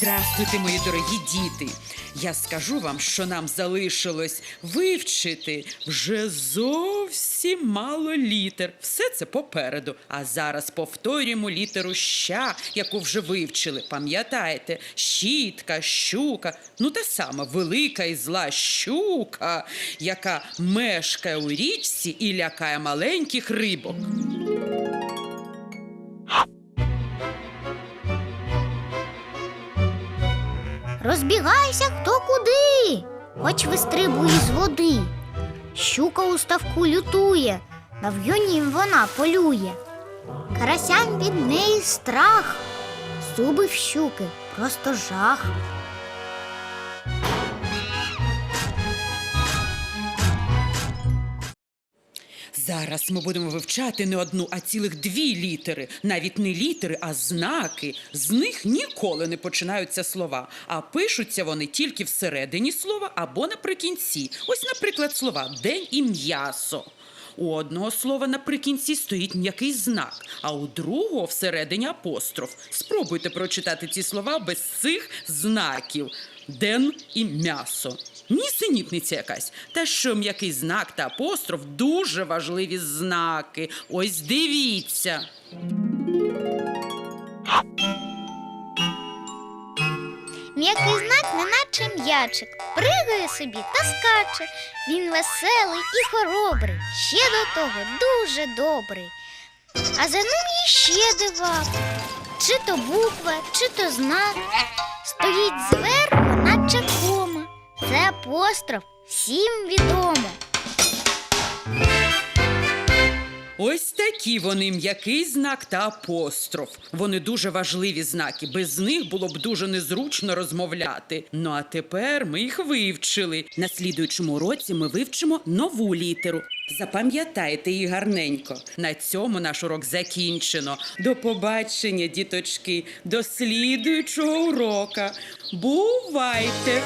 Слухайте, мої дорогі діти. Я скажу вам, що нам залишилось вивчити вже зовсім мало літер. Все це попереду. А зараз повторюємо літеру ща, яку вже вивчили. Пам'ятаєте, щітка, щука, ну та сама велика і зла щука, яка мешкає у річці і лякає маленьких рибок. Розбігайся хто куди, хоч вистрибує з води. Щука у ставку лютує, на вйонім вона полює. Карасям від неї страх, зуби в щуки просто жах. Зараз ми будемо вивчати не одну, а цілих дві літери. Навіть не літери, а знаки. З них ніколи не починаються слова, а пишуться вони тільки всередині слова або наприкінці. Ось, наприклад, слова день і м'ясо. У одного слова наприкінці стоїть м'який знак, а у другого всередині апостроф. Спробуйте прочитати ці слова без цих знаків. Ден і м'ясо. Нісенітниця якась. Та що м'який знак та апостроф дуже важливі знаки. Ось дивіться. М'який знак, неначе м'ячик, пригає собі та скаче. Він веселий і хоробрий, ще до того дуже добрий. А за ним іще дива, чи то буква, чи то знак. Стоїть зверху, наче апостроф, всім відомо. Ось такі вони м'який знак та апостроф. Вони дуже важливі знаки. Без них було б дуже незручно розмовляти. Ну а тепер ми їх вивчили. На слідуючому уроці ми вивчимо нову літеру. Запам'ятайте її гарненько. На цьому наш урок закінчено. До побачення, діточки, до слідуючого урока. Бувайте!